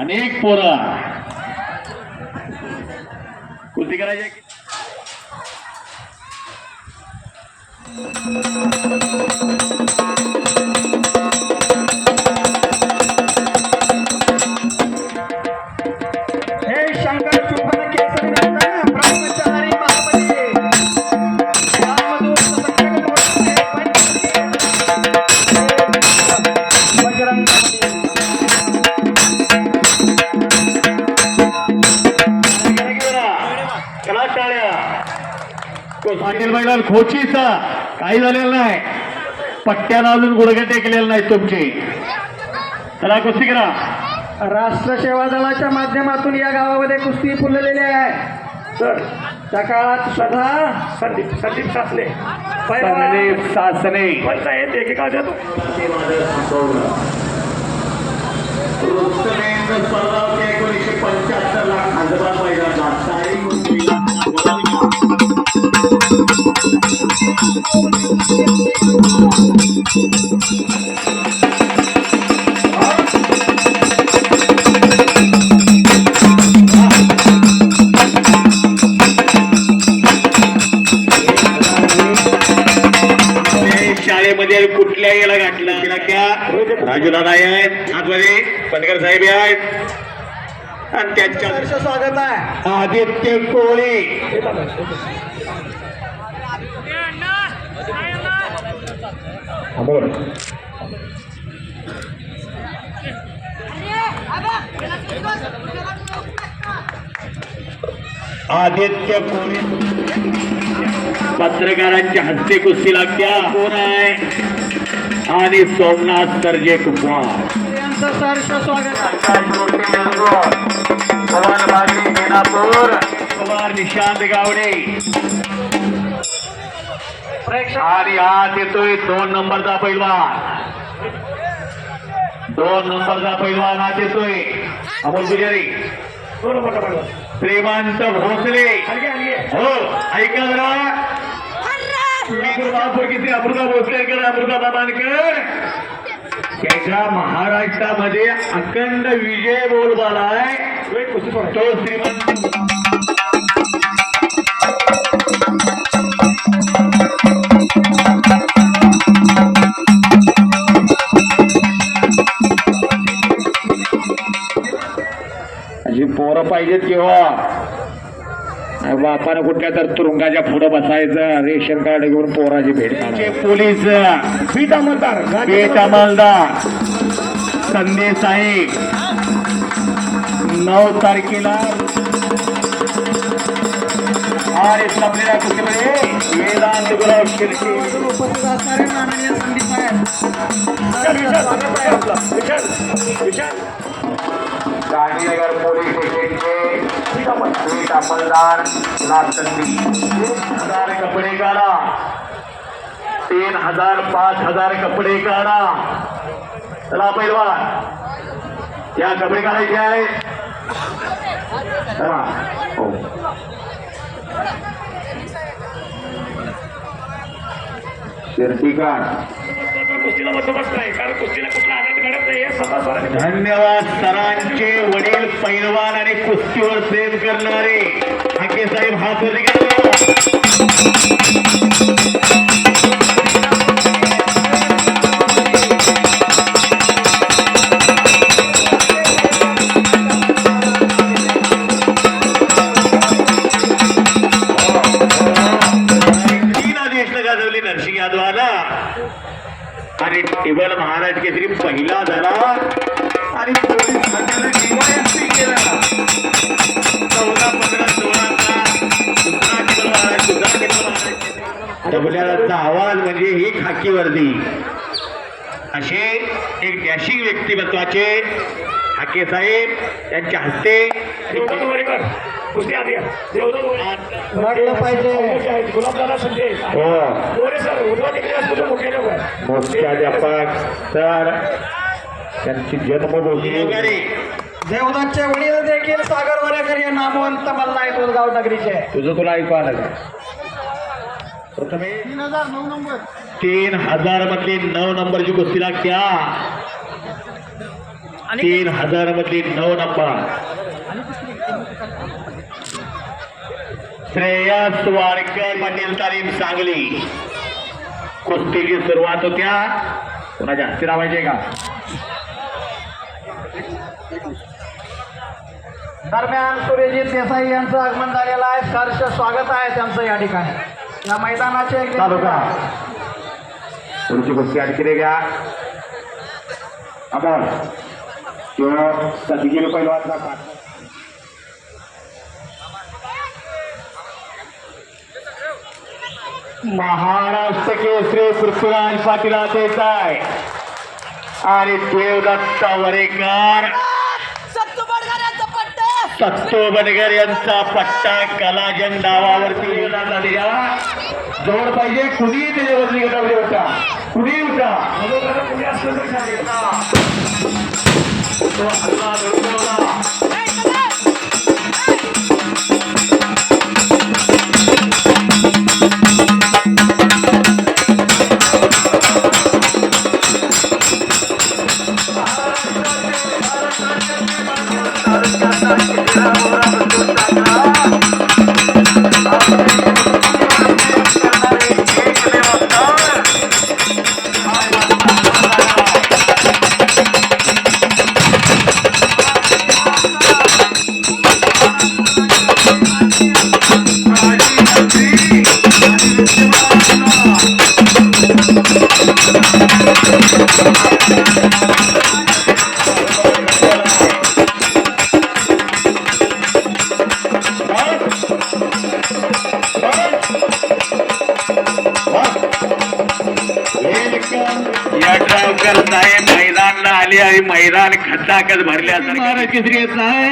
अनेक पोरं कुस्ती करायची हे खोचीचा. काही झालेलं नाही. पट्ट्याला अजून गुडघे टेकलेले नाहीत तुमचे. चला कुस्ती करा. राष्ट्र सेवा दलाच्या माध्यमातून या गावामध्ये कुस्ती फुललेली आहे. तर त्या काळात स्वतः संदीप संदीप सासले संदीप सासने. एकेका देतो एकोणीसशे पंच्याहत्तर ला खांडवा मैदानात शाळेमध्ये कुठल्या याला घातलं? तिला क्या राजूदादा आहेत आतमध्ये पनकर साहेब आहेत. आणि त्यांच्या स्वागत आहे. आदित्य कोळे. बोल आदित्य कोळे पत्रकारांच्या हस्ते कुस्ती लागत्या कोण आहे आणि सोमनाथ सरजे कुमार यांचं सहर्ष स्वागत आहे कुमार निशांत गावडे। प्रेक्षक आणि आज येतोय, दोन नंबरचा पैलवान. दोन नंबरचा पैलवान आज येतोय. अमोल पुजारी प्रेमांत भोसले. हो, ऐका जरा. अमृता भोसलेकर अमृता बाबांकर त्याच्या महाराष्ट्रामध्ये अखंड विजय वेट कुस्ती तो श्रीमंत पोरं पाहिजेत केव्हा बापानं कुठल्या तर तुरुंगाच्या पुढे बसायचं रेशन कार्ड घेऊन पोराची भेट पोलीस पीठ अंमलदार पेट अंमलदार संदेश आहे नऊ तारखेला आणि संपलेल्या कुस्तीमध्ये वेदांत गुलाब शिर्के. संदीप विशाल गांधीनगर पोलीस स्टेशनचे अंमलदार तीन हज़ार कपडे काढा तीन हज़ार, पाच हज़ार कपडे काढा चला पैलवान या कपडे काढायचे आहेत हो? शिर्डी काढ कुस्तीला बंदोबस्त आहे कारण कुस्तीला कुठला धन्यवाद सरांचे वडील पैलवान आणि कुस्तीवर प्रेम करणारे. हाके साहेब हात पहिला झाला. आणि पोलीस खात्याला DYSP केला. चौदा पंधरा सोळाचा दुसरा टेबल दुसरा टेबल डबल्याचा आवाज म्हणजे ही खाकी वर्दी असे एक डॅशिंग व्यक्तिमत्वाचे हाके साहेब यांच्या हस्ते. आहे. वाटलं पाहिजे. गुलाबदादा हो. सर तिकडे असतो सर त्यांची जन्मभूमी. देवदत्तचे वडील देखील सागर वरेकर हे नामवंत मल्ला आहेत उदगाव नगरीचे. तुझं तुला ऐकू आलं का? प्रथमे तीन हजार नऊ नंबर. तीन हजार मधली नऊ नंबरची कुस्ती लागत्या तीन हजार मधली नऊ नंबर. श्रेयस वाडकर पाटील तालीम सांगली. कुस्तीची सुरुवात होत्या. पुन्हा जास्ती लावायचे का? दरम्यान सूर्यजित देसाई यांचं आगमन झालेलं आहे. सहर्ष स्वागत आहे त्यांचं या ठिकाणी. या मैदानाचे एक चालू का पुढची कुस्ती आणखी रे घ्या. अमोल किंवा सदगीर पैलवानचा महाराष्ट्र केसरी पृथ्वीराज पाटील आदेश आहे. आणि देवदत्त वरेकर. सत्तू बनगर यांचा पट्टा कलाजन डावावरती लिहिला झालेला जोड पाहिजे. कुणी त्याच्या बदली गटामध्ये होता कुणी होता अगोदर कुणी असलं तर मैदान खचाखच भरल्यासारखं महाराज केसरी येत आहे?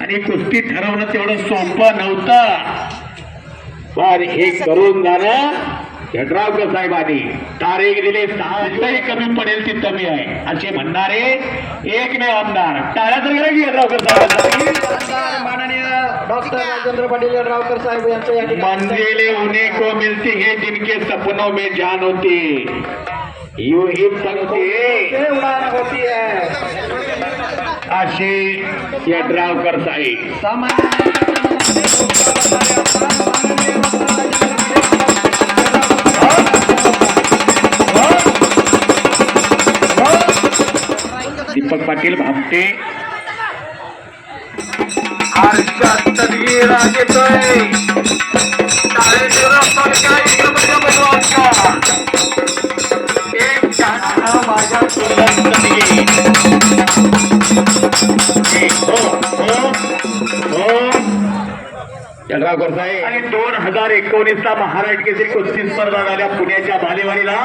आणि कुस्ती ठरवणं तेवढं सोपं नव्हतं. पण हे करून जाणं यड्रावकर साहेबांनी तारीख दिली सहाशे कमी पडेल ती कमी आहे. असे म्हणणारे एकमेव आमदार. टाळ्या तर करा की यड्रावकर साहेबांसाठी आमदार माननीय डॉक्टर राजेंद्र पाटील यड्रावकर साहेब यांचं मंजिले उन्हें को मिलती है जिनके सपनों में जान होती. यू ही सांगते ते उडान होती आहे असे यड्रावकर साहेब सामान्य दीपक पाटील भामटे माझ्या आणि दोन हजार एकोणीस ला महाराष्ट्र केसरी कुस्ती स्पर्धा झाल्या पुण्याच्या बालेवाडीला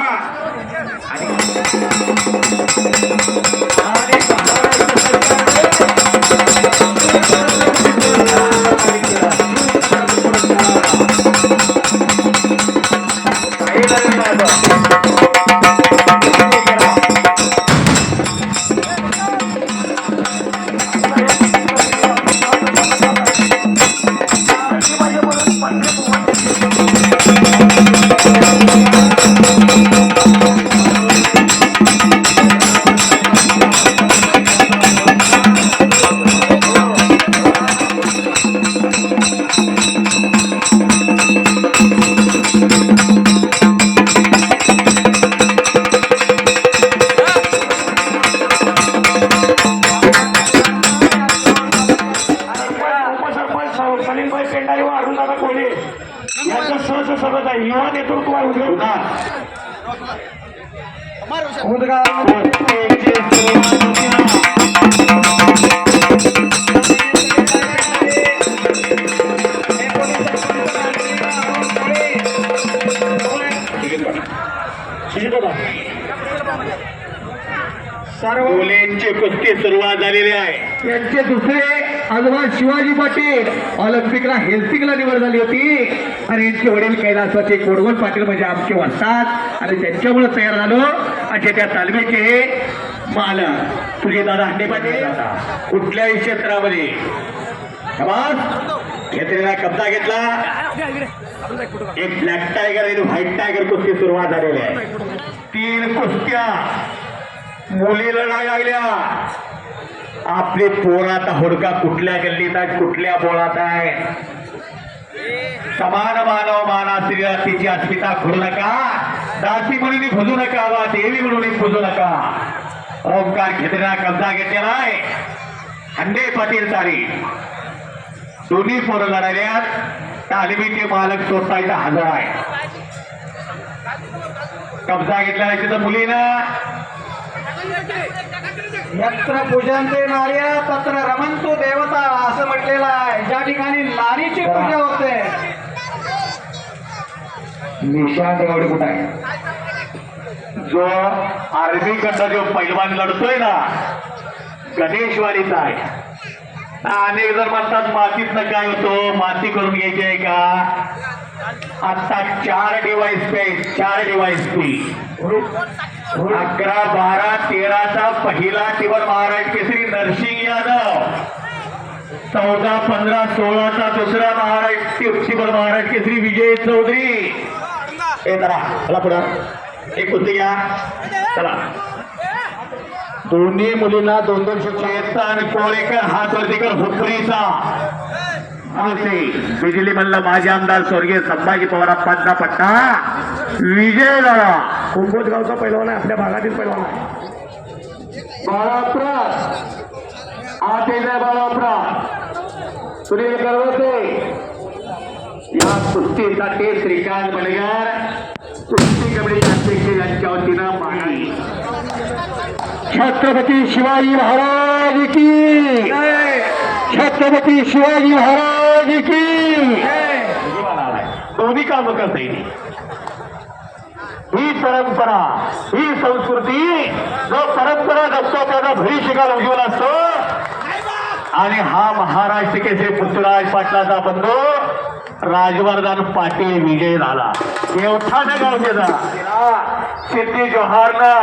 युवा सर्व कुस्ती सुरुवात झालेली आहे. यांचे दुसरे आजोबा शिवाजी पाटील. ऑलिम्पिकला हेल्सिंगला निवड झाली होती. आणि यांचे वडील कैलासवाचे कोडवल पाटील म्हणजे आमचे वस्तात आणि त्यांच्यामुळे तयार झालो. आणि त्या तालमीचे मालक तुझे दादा हंडे पाटील कुठल्याही क्षेत्रामध्ये. घेतलेला कब्जा घेतला. एक ब्लॅक टायगर आणि व्हाईट टायगर कुस्ती सुरुवात झालेली आहे. तीन कुस्त्या मुली लढाई लागल्या. आपले पोरात होडका कुठल्या गल्लीत आहे कुठल्या बोळात आहे समान मानव माना स्त्रीला तिची अस्मिता खोडू नका दासी म्हणून खोजू नका वा देवी म्हणून खोजू नका ओंकार घेतलेला कब्जा घेतलेला आहे हंडे पाटील तारी दोन्ही पोरं लढाल्यात तालिमीचे मालक सोसायचा हजर आहे कब्जा घेतला तिथं मुलीनं यत्र पूजनते नार्या तत्र रमंतु देवता असं म्हटलेलं आहे. ज्या ठिकाणी नारीची पूजा होते. निशांत एवढे कुठं आहे? जो आर्मी कडनं जो पैलवान लढतोय ना गणेशवाडीचा आहे. अनेक जण म्हणतात मातीतनं काय होतो? माती करून घ्यायची आहे का? आता चार डिवाइस पे चार डिवाइस पी. अकरा बारा तेराचा पहिला टिबल महाराज केसरी नरसिंग यादव. चौदा पंधरा सोळाचा दुसरा महाराज टिबल महाराज केसरी विजय चौधरी. चला पुढं. एक कुस्ती घ्या चला. दोन्ही मुलींना दोन दोन चेतन कोळेकर हात वरती कर हुपरीचा. असे बिजली म्हणलं माझे आमदार स्वर्गीय संभाजी पवारांचा पट्टा. विजय झाला कुंभोज गावचा पैलवान आहे आपल्या भागातील पैलवान आहे. बाळाप्रा आठ एक बाळाप्रा सुनील करवते. या श्रीकांत कुस्ती कबड्डी अध्यक्ष यांच्या वतीनं मागणी छत्रपती शिवाजी महाराज की. छत्रपती शिवाजी महाराज की दोन्ही काम करता येईल ही परंपरा ही संस्कृती जो परंपरा जपतो त्याचा भरी शिकार उज्ज्वल असतो आणि हा महाराष्ट्र केसरी पृथ्वीराज पाटलाचा बंधू राजवर्धन पाटील विजय झाला. देवठाने गावचेचा सिद्धी जोहारनं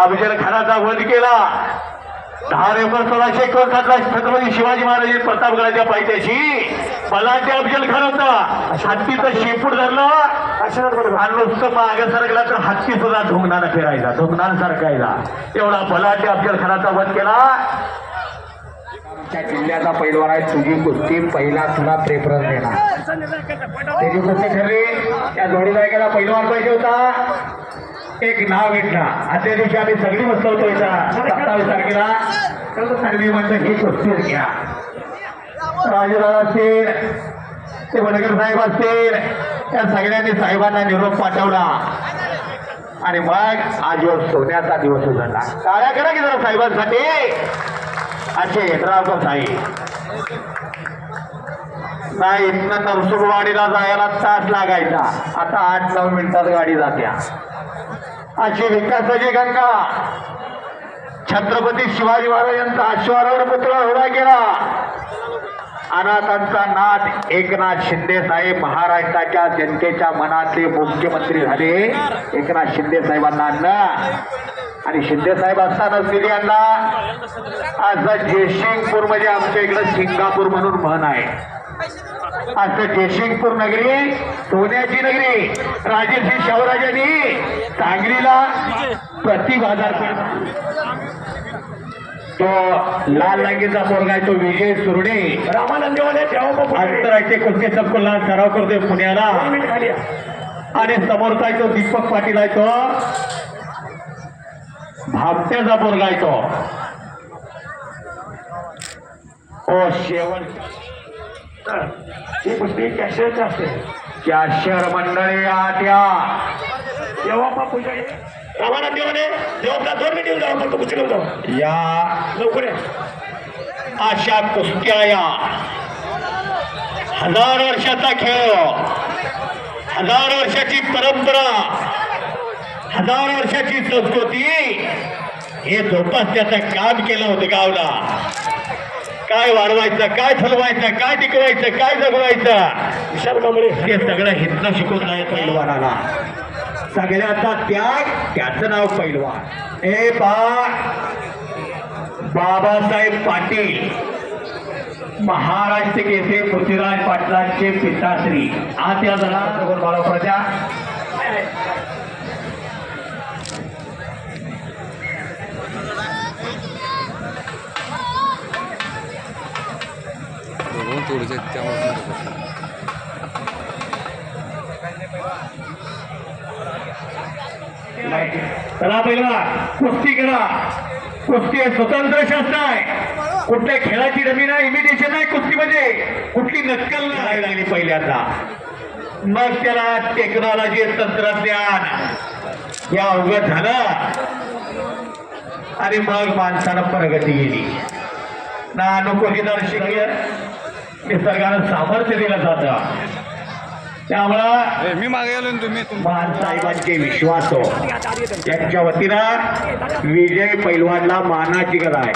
अफजल खानाचा वध केला. दहा नोव्हेंबर सोळाशे एकोणसाठला छत्रपती शिवाजी महाराज प्रतापगडाच्या पायथ्याशी बलाढ्य अफजल खान होता हत्तीचं शेपूट धरलं आणि नुसतं मागे सरकला तर हत्ती सुद्धा धुंगणानं फिरायचा धुंगणानं सरकायचा एवढा बलाढ्य अफजल खानाचा वध केला त्या जिल्ह्याचा पैलवान आहे तुझी कुस्ती पहिला तुला प्रेफरन्स देणार त्याची कुस्ती ठरली त्या जोडी जायला पैलवान पाहिजे होता एक नाव घेतला. आजच्या दिवशी आम्ही सगळी बसवतो होतो इथं सत्तावीस तारखेला. सगळी म्हणजे ही कुस्तीच घ्या. राजदादा असतील ते वडकर साहेब असतील त्या सगळ्यांनी साहेबांना निरोप पाठवला. आणि मग हा दिवस सोन्याचा दिवस उजळला. काळ्या करा की जरा साहेबांसाठी. असे येतरावकर साहेब नाही इथनं नरसुरवाडीला जायला तास लागायचा. आता आठ नऊ मिनिटात गाडी जात्या. अशी विकासाची गंगा. छत्रपती शिवाजी महाराजांचा अश्वारोहण पुतळा उभा केला. अनाथांचा नाथ एकनाथ शिंदे साहेब महाराष्ट्राच्या जनतेच्या मनातले मुख्यमंत्री झाले. एकनाथ शिंदे साहेबांना आणलं आणि शिंदे साहेब असतानाच दिली यांना आज जयसिंगपूर म्हणजे आमच्या इकडं सिंगापूर म्हणून म्हण आहे. असं जयसिंगपूर नगरी सोन्याची नगरी राजेश्री शाहूराजांनी सांगलीला प्रति बाजारपेठ तो लाल लांगीचा पोरगा तो विजय सुरडे आंतरराष्ट्रीय कुस्ती संकुलनात सराव करतोय पुण्याला. आणि समोरचा तो दीपक पाटील आहे तो. भामट्याचा पोरगा आहे तो. ओ शेवट ही कुस्ती कॅशेच असते कॅशर मंडळी आट्या तेव्हा पा पूजा. रामानंदीवाले देवाला दोन मिनिट जाऊ फक्त कुस्ती जाऊ. या. लवकर अशा कुस्त्या या हजार वर्षाचा खेळ. हजार वर्षाची परंपरा. हजार वर्षाची संस्कृती. हे जोपासण्याचं काम केलं होतं गावला. काय वाढवायचं काय फलवायचं काय टिकवायचं काय जगवायचं? विशाल कांबळे. हे सगळं हितनं शिकून नाही पैलवानाला. सगळ्याचा त्याग त्याचं नाव पैलवान. ए बा बाबासाहेब पाटील महाराष्ट्र केसे पृथ्वीराज पाटलांचे पिताश्री. आज या जरा प्रजा थोडंसं त्यामुळे चला पहिला कुस्ती करा. कुस्ती हे स्वतंत्र शास्त्र आहे. कुठल्या खेळाची रमी नाही इमिटेशन नाही कुस्ती म्हणजे कुठली नक्कल नाही. लागली पहिल्यांदा मग त्याला टेक्नॉलॉजी तंत्रज्ञान. हे अवगत झालं. आणि मग माणसानं प्रगती गेली ना अनुकूलित शिकले निसर्गानं सामर्थ्य दिलं जातं त्यामुळं मी मागे आलो तुम्ही. महान साहेबांचे विश्वास हो. यांच्या वतीनं विजय पैलवानला मानाची गरज आहे.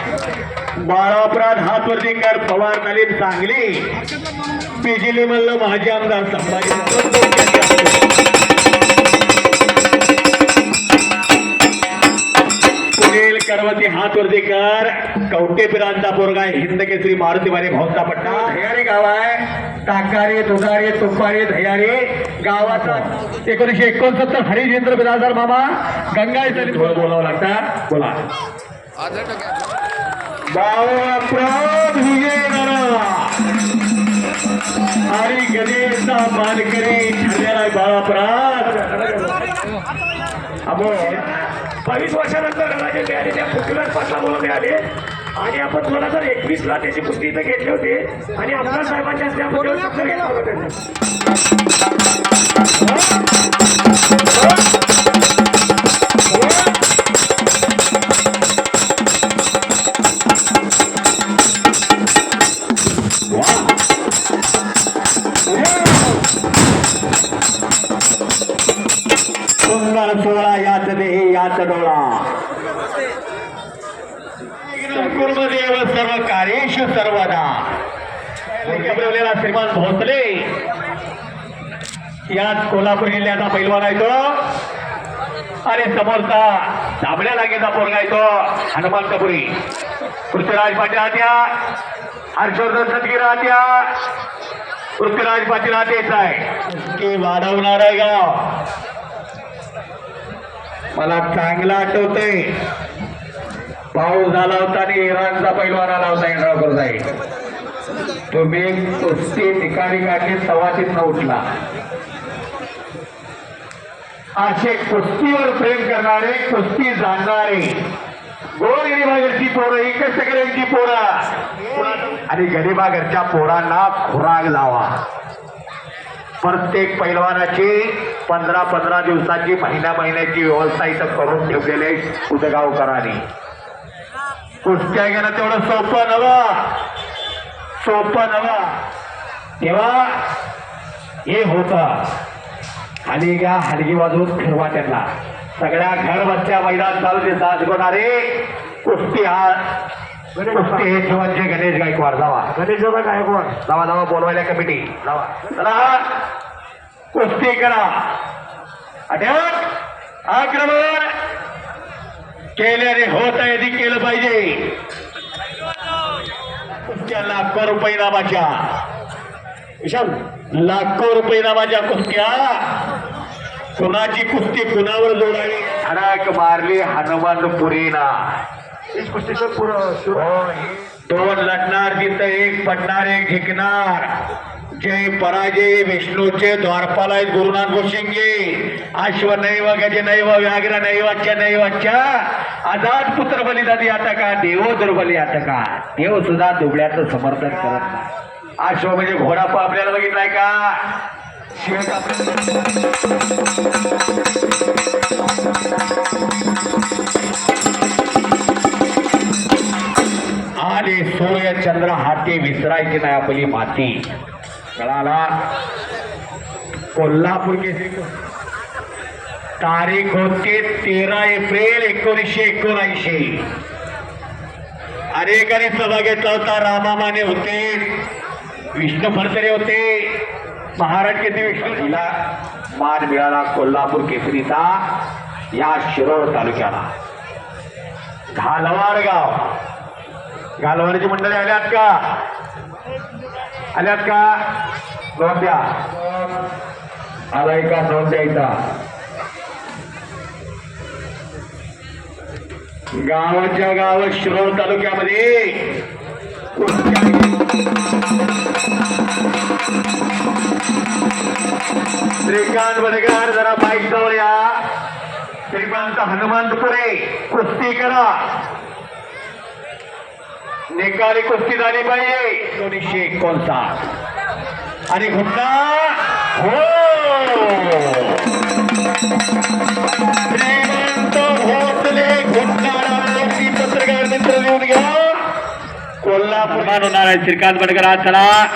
बाळापराध हातवरती कर पवार तालीम सांगली. बिजली मल्ल माजी आमदार संभाजी कर्वती करवती हातवरती कर. कवटेपिरांचा पोरगा हिंद केसरी मारुती मारे भाऊचा पट्टा. धयारी गाव आहे. टाकारी दुधारे तुपारे धयारे. गावाचा एकोणीशे एकोणसत्तर हरिश्चंद्र बिराजदार मामा. गंगा तरी बोलावं लागतं? बोला. हरी विजय गणेशचा मानकरी ठरलेला आहे बाळाप्रात बावीस वर्षानंतर राजे मिळाले त्या पृथ्वीराज पाटला म्हणून मिळाले. आणि आपण दोन हजार एकवीस ला त्याची कुस्ती इथं घेतली होती. आणि आमदार साहेबांच्या हस्ते आपण तेव्हा शब्द घेतला होता. आयुष्य सर्वदा. गबरवलेला श्रीमान भोसले. याच कोल्हापूर जिल्ह्याचा पैलवान आहे तो. आणि समोरचा दाबड्या लागेचा पोरगा आहे तो हनुमान कपुरी. पृथ्वीराज पाटील आत्या हर्षवर्धन सदगीर आत्या. पृथ्वीराज पाटील आतेच आहे. की वाढवणार आहे गाव. मला चांगलं आठवतंय. पाऊस झाला होता आणि इराणचा पैलवान आला होता इंद्रापूर जाईल तुम्ही कुस्ती ठिकाणी काढली सवाशीत उठला. असे कुस्तीवर प्रेम करणारे कुस्ती जाणणारे गोरगरीबागरची पोरं ही सगळ्यांची पोरं. आणि गरीबागरच्या पोरांना खुराक लावा. प्रत्येक पैलवानाची पंधरा पंधरा दिवसाची महिन्या महिन्याची व्यवस्था इथं करून ठेवलेले उदगावकरांनी कुस्त्या घेणं तेवढं सोपं नवं सोपं नवं तेव्हा हे होतं. हली गा हलगी वाजवून फिरवा त्यांना. सगळ्या घर बसल्या मैदान चालू साज होणारे कुस्ती हा कुस्ती हे शिवाजी गणेश गायकवाड. जावा. गणेश दादा गायकवाड. जावा जावा बोलवायला कमिटी. जावा. चला. कुस्ती करा. अटक. आक्रमण. केल्याने होत आहे ते केलं पाहिजे. लाखो रुपये नामाच्या विशाल लाखो रुपये नामाच्या कुस्त्या कुणाची कुस्ती कुणावर जोडावी? हडक मारली हनुमंतपुरीना. हीच कुस्तीचं पुरं सुरू. दोन लढणार तिथं एक पडणार एक जिंकणार. जय पराजय विष्णूचे द्वारपाल आहेत गुरुनाथ गोशिंगे. अश्व नैव गज नैव व्याघ्र नैवाच्या नैवाच्या आजाद पुत्र बलिदादी आता का देवो दुर्बली आता का देव सुद्धा दुबळ्याचं समर्थन करत नाही. अश्व म्हणजे घोडा आपल्याला बघितलाय का? शिव आणि सूर्य चंद्र हाती विसरायची नाही आपली माती. कळाला. कोल्हापूर केसरी तारीख होती तेरा एप्रिल एकोणीसशे एकोणऐंशी. अनेकांनी सभा घेतला होता रामा माने होते विष्णू फडतरे होते महाराज केसरी विष्णू तिला मान मिळाला कोल्हापूर केसरीचा या शिरोळ तालुक्याला. घालवाड गाव. घालवाडची मंडळी आल्यात का? आल्यात का? नोंद द्या. आलाय का? नोंद द्यायचा गावाच्या गाव शिरोळ तालुक्यामध्ये श्रीकांत वडगार जरा बाईक जवळ या. श्रीमंत हनुमंतपुरे कुस्ती करा. निकाली कुस्ती झाली पाहिजे. एकोणीसशे एकोणसाठ. आणि घुमना हो. श्रीमंत भोसले पत्रकार मित्र लिहून घ्या. कोल्हापूर. होणार आहे श्रीकांत बडकर आज चला.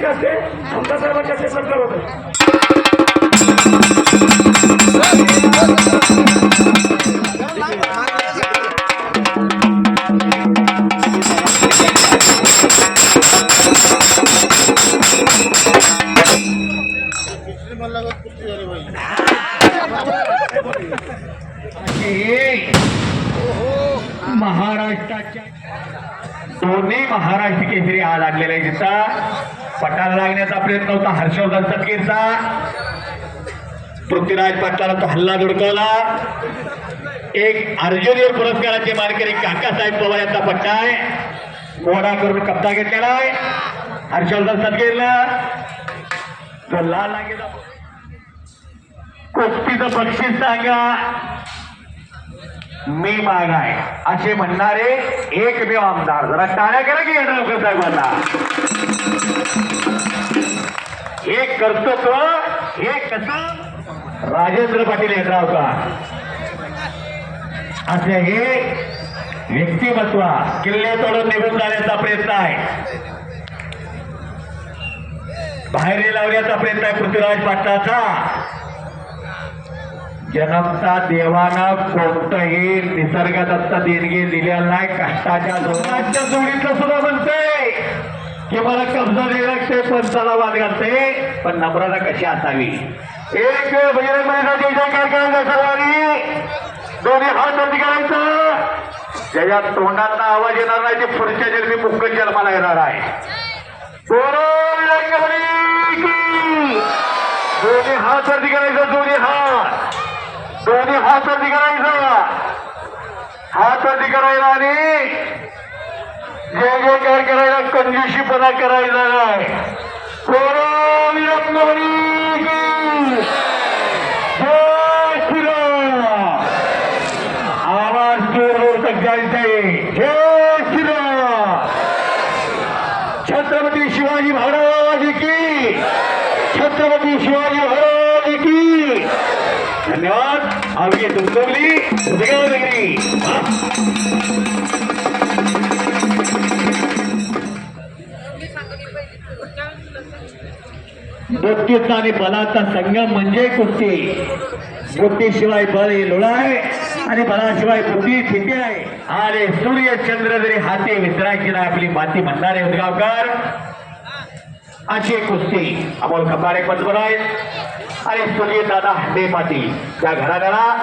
सरांचे हस्ते आमदार साहेबांच्या हस्ते सरकार होतो महाराष्ट्राच्या दोन्ही महाराष्ट्र केसरी आज आणलेला आहे तिचा पटाला लागण्याचा प्रयत्न होता. हर्षवर्धन सटकेचा पृथ्वीराज पाटलाला तो हल्ला धुडकवला. एक अर्जुनीय पुरस्काराचे मानकरी काकासाहेब पवार यांचा पट्टा आहे. मोडा करून कप्ता घेतलेला आहे. हर्षवर्धन सटकेला तो लाल लागेला कुस्तीचं बक्षीस सांगा. मी माग आहे. असे म्हणणारे एकमेव आमदार. जरा टाळ्या करा की यड्रावकर साहेबांना हे कर्तृत्व हे कसं? राजेंद्र पाटील यड्रावकर असे हे व्यक्तिमत्व किल्ले तोडून निघून जाण्याचा प्रयत्न आहे. बाहेर लावण्याचा प्रयत्न आहे पृथ्वीराज पाटलाचा. जन्मता देवानं कोणतंही निसर्गदत्त देणगी दिलेलं नाही. कष्टाच्या जोराच्या जोडीचं सुद्धा म्हणते. की मला कब्जा द्यायला लागते पंचाला वाद घालते. पण नम्रता कशी असावी? एक वेळ बजरंग बलीचा जय करायचा सर्वांनी. दोन्ही हात वरती करायचं. ज्याच्या तोंडांना आवाज येणार नाही ते पुढच्या जन्मी मुख्य जन्माला येणार आहे. दोन्ही हात वरती करायचं दोन्ही हात. दोन्ही हात वरती करायचा. हात वरती करायला आणि जे जे काय करायला? कंजूशीपणा करायला नाही आवाज जोर जोर तक जायचे जय श्रीराम. छत्रपती शिवाजी महाराज की छत्रपती शिवाजी महाराज की. धन्यवाद. आम्ही दुमदुमली उदगाव नगरी बुद्धीचा आणि बलाचा संगम म्हणजे कुस्ती. बुद्धीशिवाय बळ हे लोळ आहे आणि बलाशिवाय बुद्धी फिटे आहे. आणि सूर्य चंद्र जरी हाती विसरायची नाही आपली माती म्हणणारे उदगावकर. अशी कुस्ती. अमोल खंबारे पंतप्रधान आहेत आणि सूर्य दादा हंडे पाटील. त्या घराण्याला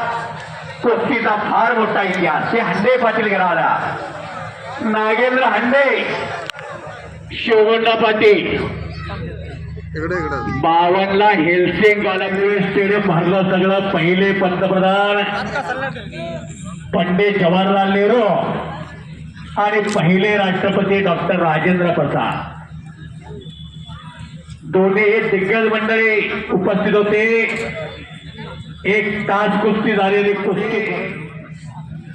कुस्तीचा फार मोठा इतिहास. ते हंडे पाटील घराला नागेंद्र हंडे. शिवगंडा पाटील. बावनला हेल्सिंग ऑलिम्पिक स्टेडियम भरलं सगळं. पहिले पंतप्रधान. पंडित जवाहरलाल नेहरू. आणि पहिले राष्ट्रपती डॉक्टर राजेंद्र प्रसाद. दोन्ही दिग्गज मंडळी उपस्थित होते. एक तास कुस्ती झालेली कुस्ती.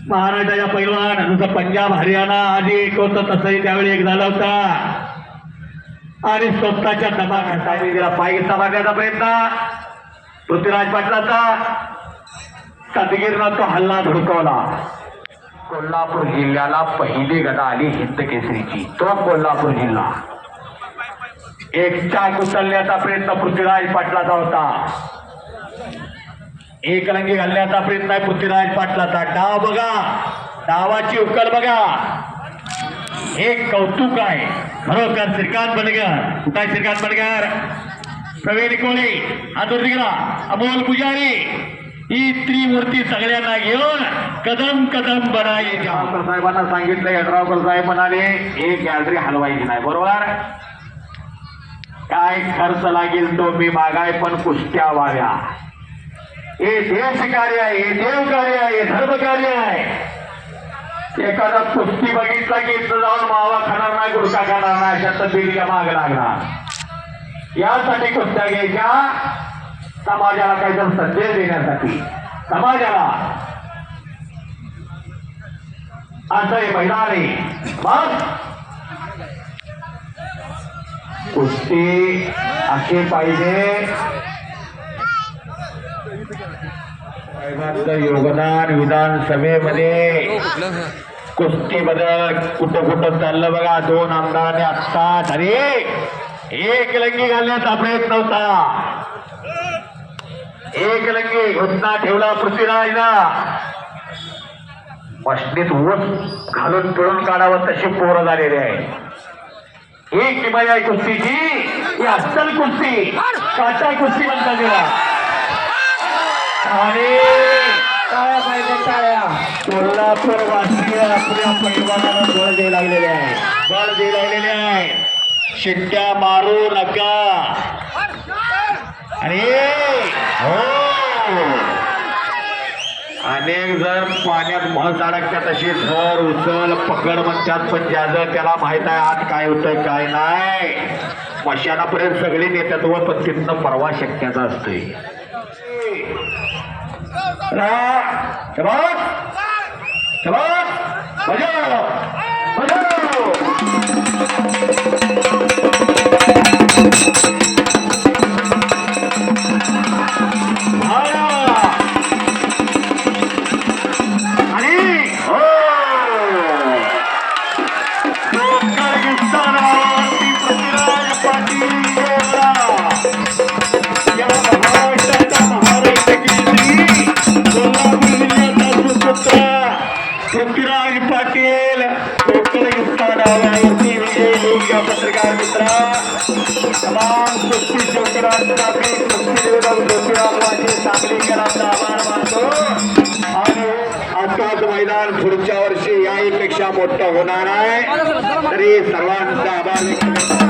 महाराष्ट्राच्या पैलवान जसं पंजाब हरियाणा आधी एक होतं तसंही त्यावेळी एक झाला होता. आणि स्वतःच्या दबाखासाठी तिला पाय समारण्याचा प्रयत्न. पृथ्वीराज पाटलाचा. तदगीरनं तो हल्ला धुडकवला. कोल्हापूर जिल्ह्याला पहिली गदा आली हिंद केसरीची तो कोल्हापूर जिल्हा. एक चाक उचलण्याचा प्रयत्न पृथ्वीराज पाटलाचा होता. एक रंगी घालण्याचा प्रयत्न आहे पृथ्वीराज पाटलाचा. डाव बघा. डावाची उकल बघा. एक कौतुक आहे. खरोखर श्रीकांत बनगर कुठे श्रीकांत बनगर प्रवीण कोळी. हातूर दिगरा अमोल पुजारी. ही त्रिमूर्ती सगळ्यांना घेऊन कदम कदम बनाई साहेबांना सांगितलं यड्रावकर साहेब म्हणाले एक गॅलरी हलवायची नाही. बरोबर? काय खर्च लागेल तो मी मागाय पण कुस्त्या व्हाव्या हे देश कार्य आहे हे देव कार्य आहे हे धर्म कार्य आहे. एखादा कुस्ती बघितला की इथं जाऊन मावा खाणार नाही गुडका खाणार नाही अशा तब्येतीला माग लागणार. यासाठी कुस्त्या घ्यायच्या समाजाला काहीतरी संदेश देण्यासाठी. समाजाला. असं हे मैदान आहे. मग कुस्ती असे पाहिजे. योगदान विधानसभेमध्ये. बदल कुठं कुठं चाललं बघा दोन आमदारांनी आत्ताच अरे एक लंगी घालण्याचा प्रयत्न होता. एक लंगी घोषणा ठेवला पृथ्वीराजना. मशनीत ऊस घालून पिळून काढावं तशी पोरं झालेली आहे. ही किमया आहे कुस्तीची ही अस्सल कुस्ती. काटा कुस्ती म्हणतात तिला. आणि टाळ्या पाहिजे टाळ्या. कोल्हापूर वासी आपल्या पैलवानाला बळ दे लागलेले आहे. बळ दे लागलेले आहे. शिट्ट्या मारू नका. आणि हो. अनेक जण पाण्यात म्हस अडकतात तशी धर उचल पकड म्हणतात पण ज्याचं त्याला माहीत आहे आत काय होतंय काय नाही मशानापर्यंत सगळे नेतात व पण तिथनं परवा शक्यता असते बजाव पत्रकार मित्रा. तमाम कुस्ती शंकरात साखळी कुस्ती विरोधक आभार मानतो. आणि आजकाल मैदान पुढच्या वर्षी याहीपेक्षा मोठं होणार आहे. तरी सर्वांचा आभार व्यक्त करतो.